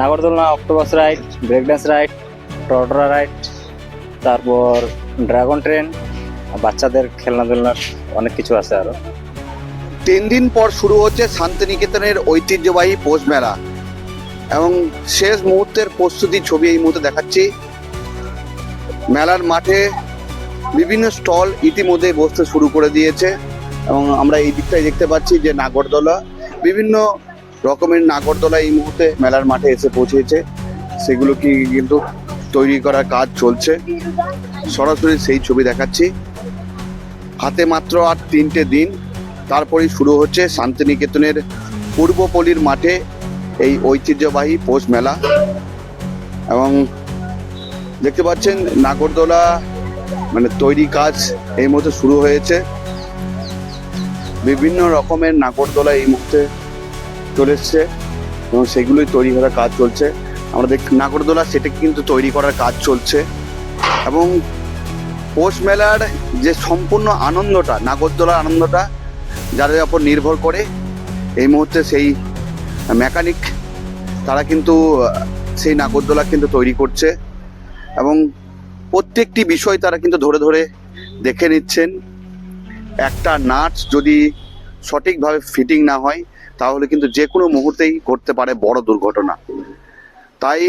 নাগরদোলনা, octopus ride, break dance ride, টর্টরা ride, তারপর dragon train বাচ্চাদের খেলনা দোলনার অনেক কিছু আছে আরও। তিন দিন পর শুরু হচ্ছে শান্তিনিকেতনের ঐতিহ্যবাহী পোষ মেলা। এবং শেষ মুহূর্তের প্রস্তুতি ছবি এই মুহূর্তে দেখাচ্ছি। মেলার মাঠে বিভিন্ন স্টল ইতিমধ্যে বসতে শুরু করে দিয়েছে। এবং আমরা এই দিকটাই দেখতে পাচ্ছি যে নাগরদোলা, বিভিন্ন রকমের নাগরদোলা এই মুহূর্তে মেলার মাঠে এসে পৌঁছেছে। সেগুলো কি কিন্তু তৈরি করার কাজ চলছে। সরাসরি সেই ছবি দেখাচ্ছি। হাতে মাত্র আর তিনটে দিন। তারপরেই শুরু হচ্ছে শান্তিনিকেতনের পূর্বপল্লীর মাঠে এই ঐতিহ্যবাহী পৌষ মেলা। এবং দেখতে পাচ্ছেন নাগরদোলা মানে তৈরি কাজ এই মুহূর্তে শুরু হয়েছে। বিভিন্ন রকমের নাগরদোলা এই মুহূর্তে চলে এসছে এবং সেগুলোই তৈরি করার কাজ চলছে। আমরা দেখ, নাগরদোলা সেটা কিন্তু তৈরি করার কাজ চলছে। এবং পৌষ মেলার যে সম্পূর্ণ আনন্দটা নাগরদোলার আনন্দটা, যাদের ওপর নির্ভর করে, এই মুহূর্তে সেই মেকানিক তারা কিন্তু, সেই নাগরদোলা কিন্তু তৈরি করছে। এবং প্রত্যেকটি বিষয় তারা কিন্তু ধরে ধরে দেখে নিচ্ছেন। একটা নাট যদি সঠিকভাবে ফিটিং না হয় তাহলে কিন্তু যে কোনো মুহূর্তেই ঘটতে পারে বড় দুর্ঘটনা। তাই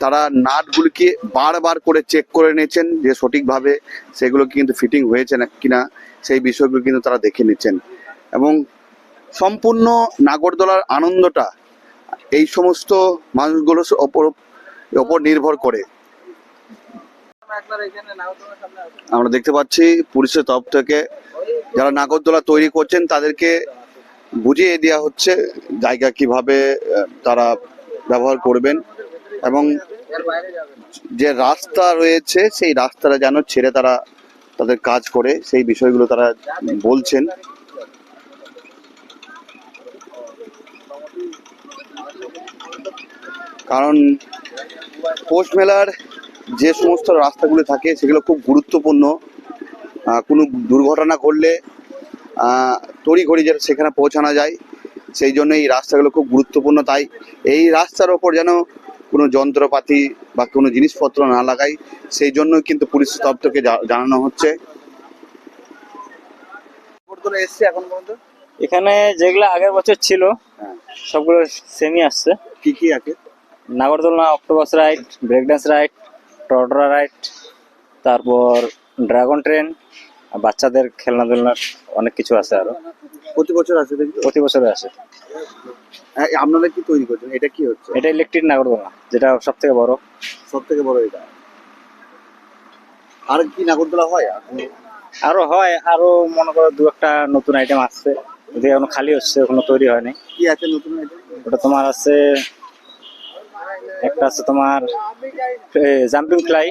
তারা নাটগুলিকে বারবার করে চেক করে নিয়েছেন যে সঠিকভাবে সেগুলো কিন্তু ফিটিং হয়েছে না কিনা, সেই বিষয়গুলো কিন্তু তারা দেখে নিচ্ছেন। এবং সম্পূর্ণ নাগরদোলার আনন্দটা এই সমস্ত মানুষগুলোর ওপর ওপর নির্ভর করে। আমরা দেখতে পাচ্ছি পুলিশের তরফ থেকে যারা নাগরদোলা তৈরি করছেন তাদেরকে বুঝিয়ে দেওয়া হচ্ছে জায়গা কীভাবে তারা ব্যবহার করবেন এবং যে রাস্তা রয়েছে সেই রাস্তাটা যেন ছেড়ে তারা তাদের কাজ করে, সেই বিষয়গুলো তারা বলছেন। কারণ পৌষ মেলার যে সমস্ত রাস্তাগুলো থাকে সেগুলো খুব গুরুত্বপূর্ণ। কোনো দুর্ঘটনা ঘটলে তড়িঘড়ি যেন সেখানে পৌঁছানো যায়। সেই জন্য এই রাস্তাগুলো খুব গুরুত্বপূর্ণ। তাই এই রাস্তার ওপর যেন কোনো যন্ত্রপাতি বা কোনো জিনিসপত্র না লাগাই সেই জন্য কিন্তু পুলিশ দপ্তরকে জানানো হচ্ছে। এসছে এখন পর্যন্ত? এখানে যেগুলো আগের বছর ছিল হ্যাঁ। সবগুলো সেমই আসছে। কি কি আছে? নাগরদোলনা octopus ride break dance ride টর্টরা ride তারপর ড্রাগন ট্রেন বাচ্চাদের খেলনা দোলনার অনেক কিছু আছে আরও। প্রতি বছর আছে প্রতি বছরে আছে আপনারা কি তৈরি করছেন? এটা কি হচ্ছে? এটা ইলেকট্রিক নাগরদোলনা যেটা সব থেকে বড়। সব থেকে বড় এটা। আর কি নাগরদোলা হয়? আরও হয় আরও মনে করো দু একটা নতুন আইটেম আসছে। যদি এখনও খালি হচ্ছে এখনও তৈরি হয়নি। কি আছে নতুন আইটেম ওটা তোমার আছে একটা আছে তোমার জাম্পিং ফ্লাই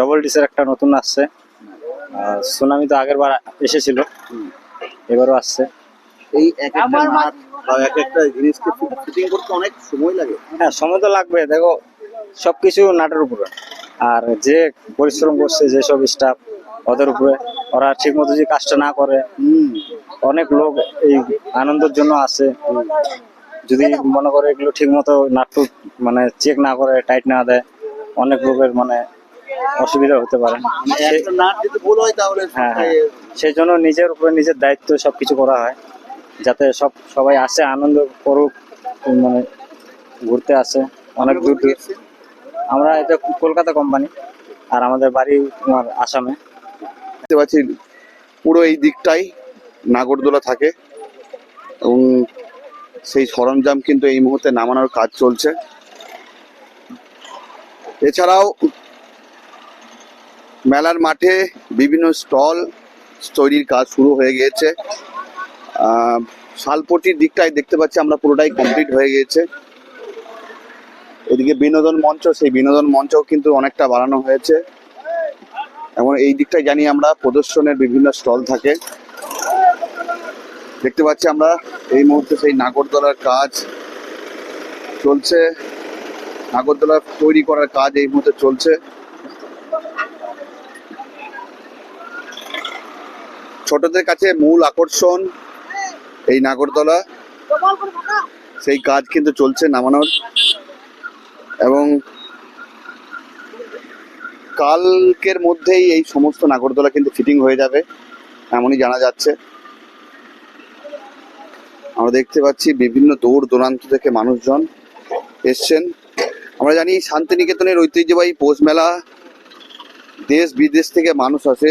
ডবল ডিসের একটা নতুন আসছে। সুনামি তো আগের বার এসেছিল। এবারও আসছে। এই এক একটা নাট বা এক একটা জিনিসকে ফিটিং করতে অনেক সময় লাগে। হ্যাঁ সময় তো লাগবে। দেখো সবকিছু নাটের উপরে। আর যে পরিশ্রম করছে যেসব স্টাফ ওদের উপরে। ওরা ঠিক মতো যদি কাজটা না করে অনেক লোক এই আনন্দের জন্য আসে। যদি মনে করে এগুলো ঠিক মতো নাট্টু মানে চেক না করে টাইট না দেয় অনেক লোকের মানে অসুবিধা হতে পারে। মানে হয় তাহলে হ্যাঁ সেই জন্য নিজের উপরে নিজের দায়িত্ব সবকিছু করা হয় যাতে সব সবাই আসে আনন্দ করুক মানে ঘুরতে আসে। অনেক দূর দূর আমরা এটা কলকাতা কোম্পানি আর আমাদের বাড়ি তোমার আসামে। দেখতে পাচ্ছি পুরো এই দিকটাই নাগরদোলা থাকে এবং সেই সরঞ্জাম কিন্তু এই মুহূর্তে নামানোর কাজ চলছে। এছাড়াও মেলার মাঠে বিভিন্ন স্টল তৈরির কাজ শুরু হয়ে গিয়েছে। শালপটির দিকটায় দেখতে পাচ্ছি আমরা, পুরোটাই কমপ্লিট হয়ে গিয়েছে। এদিকে বিনোদন মঞ্চ, সেই বিনোদন মঞ্চও কিন্তু অনেকটা বাড়ানো হয়েছে। এবং এই দিকটাই জানি আমরা, প্রদর্শনের বিভিন্ন স্টল থাকে। দেখতে পাচ্ছি আমরা, এই মুহূর্তে সেই নাগরদোলার কাজ চলছে। নাগরদোলা তৈরি করার কাজ এই মুহূর্তে চলছে। ছোটদের কাছে মূল আকর্ষণ এই নাগরদোলা। সেই কাজ কিন্তু চলছে নামানোর। এবং কালকের মধ্যেই এই সমস্ত নাগরদোলা কিন্তু ফিটিং হয়ে যাবে, এমনই জানা যাচ্ছে। আমরা দেখতে পাচ্ছি বিভিন্ন দূর দূরান্ত থেকে মানুষজন এসছেন। আমরা জানি শান্তিনিকেতনের ঐতিহ্যবাহী পৌষ মেলা দেশ বিদেশ থেকে মানুষ আসে।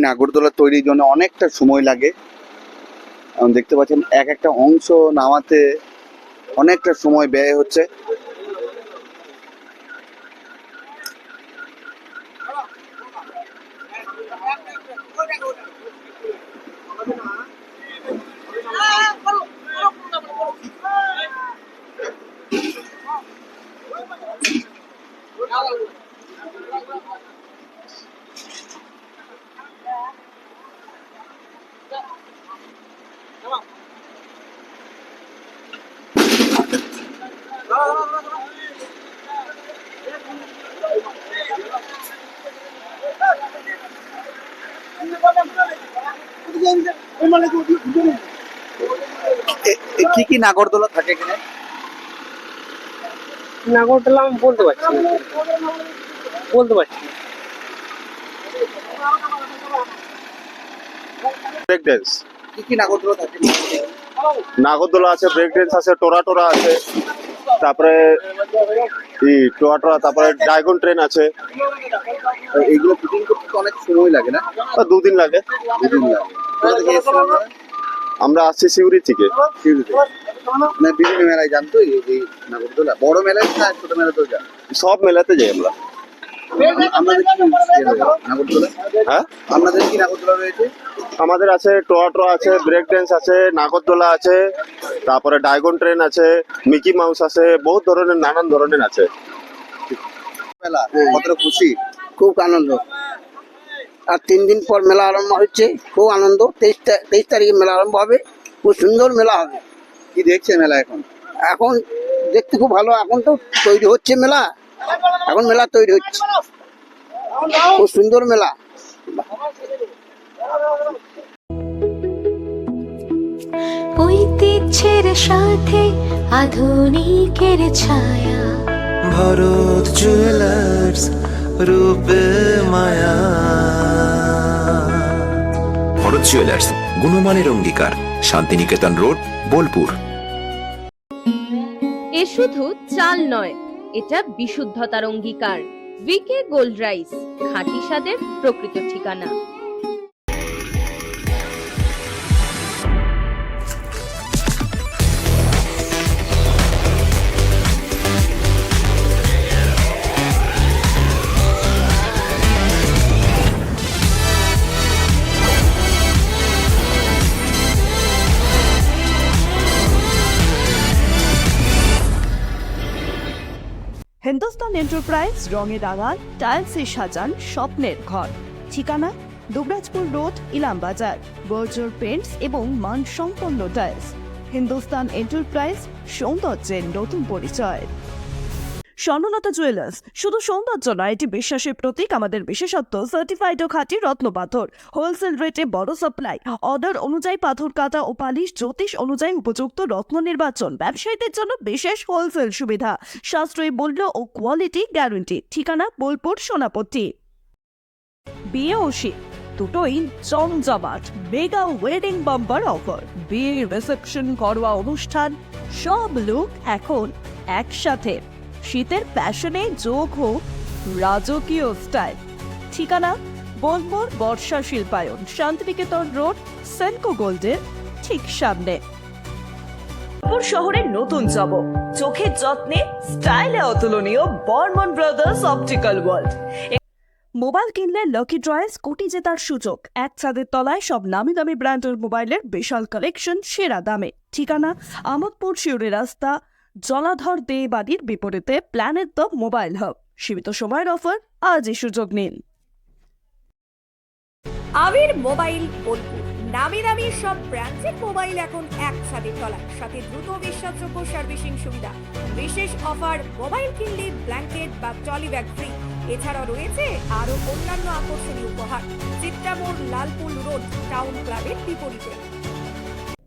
নাগরদোলা তৈরির জন্য অনেকটা সময় লাগে। দেখতে পাচ্ছেন এক একটা অংশ নামাতে অনেকটা সময় ব্যয় হচ্ছে এ- এ কি নাগরদোলা থাকে এখানে? নাগরদোলা আমি বলতে পারছি না। বলতে পারছি না। ব্রেক ড্যান্স কি কি নাগরদোলা থাকে? নাগরদোলা আছে ব্রেক ড্যান্স আছে টোরা টোরা আছে তারপরে ই টোয়া টোরা তারপরে ডায়গন ট্রেন আছে। এইগুলো ফিটিং করতে অনেক সময় লাগে না? দুদিন লাগে। দুদিন লাগে। আমরা আসছি সিউড়ি থেকে। শিউরিতে। বিভিন্ন মেলায় এই এই নাগরদোলা। বড় মেলায় না ছোট মেলাতেও যান? সব মেলাতে যাই আমরা। হ্যাঁ? আপনাদের কি নাগরদোলা রয়েছে? আমাদের আছে টোয়া টোয়া আছে ব্রেক ড্যান্স আছে নাগরদোলা আছে তারপরে ডায়গন ট্রেন আছে মিকি মাউস আছে বহুত ধরনের নানান ধরনের আছে। মেলা কতটা খুশি? খুব আনন্দ। আর তিন দিন পর মেলা আরম্ভ হচ্ছে খুব আনন্দ। তেইশ তেইশ তারিখে মেলা আরম্ভ হবে খুব সুন্দর মেলা হবে। কি দেখছে মেলা এখন? এখন দেখতে খুব ভালো এখন তো তৈরি হচ্ছে মেলা। এখন মেলা তৈরি হচ্ছে। খুব সুন্দর মেলা। ঐতিহ্যের সাথে আধুনিকের ছায়া। ভরত জুয়েলার্স রূপে মায়া। ভরত জুয়েলার্স, গুণমানের অঙ্গীকার, শান্তিনিকেতন রোড, বোলপুর। এ শুধু চাল নয়, এটা বিশুদ্ধতার অঙ্গীকার। ভিকে গোল্ড রাইস খাঁটি স্বাদের প্রকৃত ঠিকানা। হিন্দুস্তান এন্টারপ্রাইজ রঙে রাঙান টাইলসে সাজান স্বপ্নের ঘর। ঠিকানা, Dubrajpur road Ilambazar Berger paints এবং মানসম্পন্ন টাইলস হিন্দুস্তান এন্টারপ্রাইজ সৌন্দর্যের নতুন পরিচয়। স্বর্ণলতা জুয়েলার্স। শুধু সৌন্দর্য নয়, এটি বিশ্বাসের প্রতীক, আমাদের বিশেষত্ব সার্টিফাইড ও খাঁটি রত্ন পাথর। হোলসেল রেটে বড় সাপ্লাই অর্ডার অনুযায়ী পাথর কাটা ও পালিশ, জ্যোতিষ অনুযায়ী উপযুক্ত রত্ন নির্বাচন। ব্যবসায়ীদের জন্য বিশেষ হোলসেল সুবিধা। সাশ্রয়ী মূল্য ও কোয়ালিটি গ্যারান্টি ঠিকানা বোলপুর, সোনাপট্টি। বিয়ে ও দুটোই জমজমাট। মেগা ওয়েডিং বাম্পার অফার বিয়ে রিসেপশন করোয়া অনুষ্ঠান। সব লোক এখন একসাথে। শীতের প্যাশনে যোগ হোক রাজকীয় স্টাইল। ঠিকানা, বোলপুর বর্ষা শিল্পায়ন, শান্তিনিকেতন রোড, সেনকো গোল্ডের ঠিক সামনে। শহরের নতুন জব, চোখের যত্নে, স্টাইলে অতুলনীয় Barman brothers optical world. Mobile কিনলে লকি ড্রয়ে স্কুটি জেতার সুযোগ। এক ছাদের তলায় সব নামি দামি ব্র্যান্ডের মোবাইলের বিশাল কালেকশন সেরা দামে। ঠিকানা, আমোদপুর শিউরি রাস্তা জলাধর দে বাড়ির বিপরীতে প্ল্যানেট দ্য মোবাইল হাব সীমিত সময়ের অফার আজই সুযোগ নিন। আবির মোবাইল বোলপুর নামি দামি সব ব্র্যান্ডের মোবাইল এখন এক ছাদের সাথে দ্রুত বিশ্বাসযোগ্য সার্ভিসিং সুবিধা। বিশেষ অফার মোবাইল কিনলে ব্ল্যাঙ্কেট বা ট্রলি ব্যাগ ফ্রি এছাড়াও রয়েছে আরও অন্যান্য আকর্ষণীয় উপহার। চিত্রামোড় লালপুল রোড টাউন ক্লাবের বিপরীতে।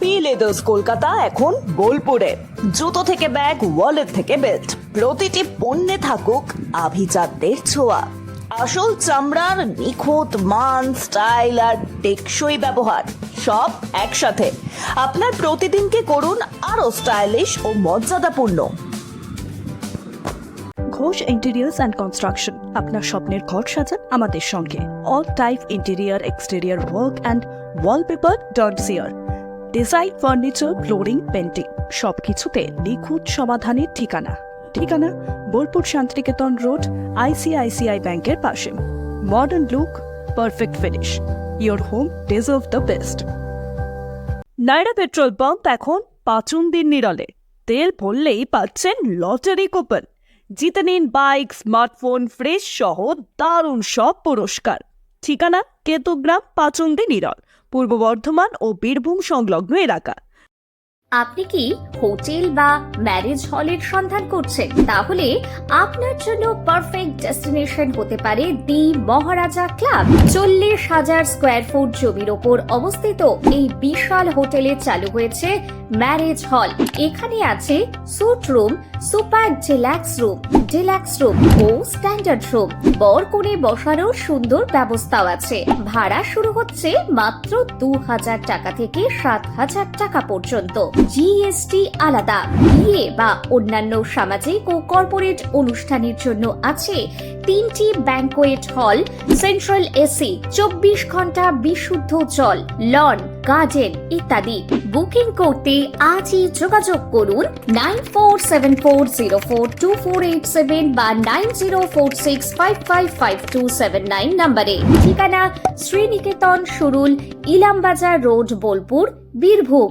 পি লেদার্স কলকাতা এখন বোলপুরে। জুতো থেকে ব্যাগ ওয়ালেট থেকে বেল্ট প্রতিটি পণ্যে থাকুক আভিজাতদের ছোঁয়া। আসল চামড়ার নিখুঁত মান স্টাইল আর টেকসই ব্যবহার, সব একসাথে। আপনার প্রতিদিনকে করুন আরও স্টাইলিশ ও মর্যাদাপূর্ণ। ঘোষ ইন্টেরিয়ার্স অ্যান্ড কনস্ট্রাকশন আপনার স্বপ্নের ঘর সাজান আমাদের সঙ্গে। All type interior exterior work and wallpaper dot chair design furniture flooring painting সবকিছুতে নিখুঁত সমাধানের ঠিকানা। ঠিকানা বোলপুর শান্তিনিকেতন রোড আইসিআইসিআই ব্যাংকের পাশে। Modern look perfect finish your home deserve the best Nayara petrol pump এখন পাঁচুন দিন নিরলে। তেল ভরলেই পাচ্ছেন লটারি কুপন। জিতে নিন বাইক, স্মার্টফোন ফ্রেশ সহ দারুণ সব পুরস্কার। ঠিকানা কেতুগ্রাম পাচন্দি নিরল। পূর্ব বর্ধমান ও বীরভূম সংলগ্ন এলাকা। আপনি কি হোটেল বা ম্যারেজ হলের সন্ধান করছেন? তাহলে আপনার জন্য পারফেক্ট ডেস্টিনেশন হতে পারে দি মহারাজা ক্লাব। চল্লিশ হাজার স্কোয়ার ফুট জমির ওপর অবস্থিত এই বিশাল হোটেলে চালু হয়েছে ম্যারেজ হল। এখানে আছে suite room, super deluxe room deluxe room ও স্ট্যান্ডার্ড রুম। বর করে বসারও সুন্দর ব্যবস্থাও আছে। ভাড়া শুরু হচ্ছে মাত্র দু হাজার টাকা থেকে সাত হাজার টাকা পর্যন্ত। জিএসটি আলাদা। বিয়ে বা অন্যান্য সামাজিক ও কর্পোরেট অনুষ্ঠানের জন্য আছে তিনটি ব্যাংকোয়েট হল, সেন্ট্রাল এসি, চব্বিশ ঘণ্টা বিশুদ্ধ জল, লন গার্ডেন ইত্যাদি। বুকিং করতে আজই যোগাযোগ করুন nine four seven four zero four two four eight seven বা nine zero four six five five five two seven nine নম্বরে। ঠিকানা শ্রীনিকেতন সুরুল, ইলামবাজার রোড, বোলপুর, বীরভূম।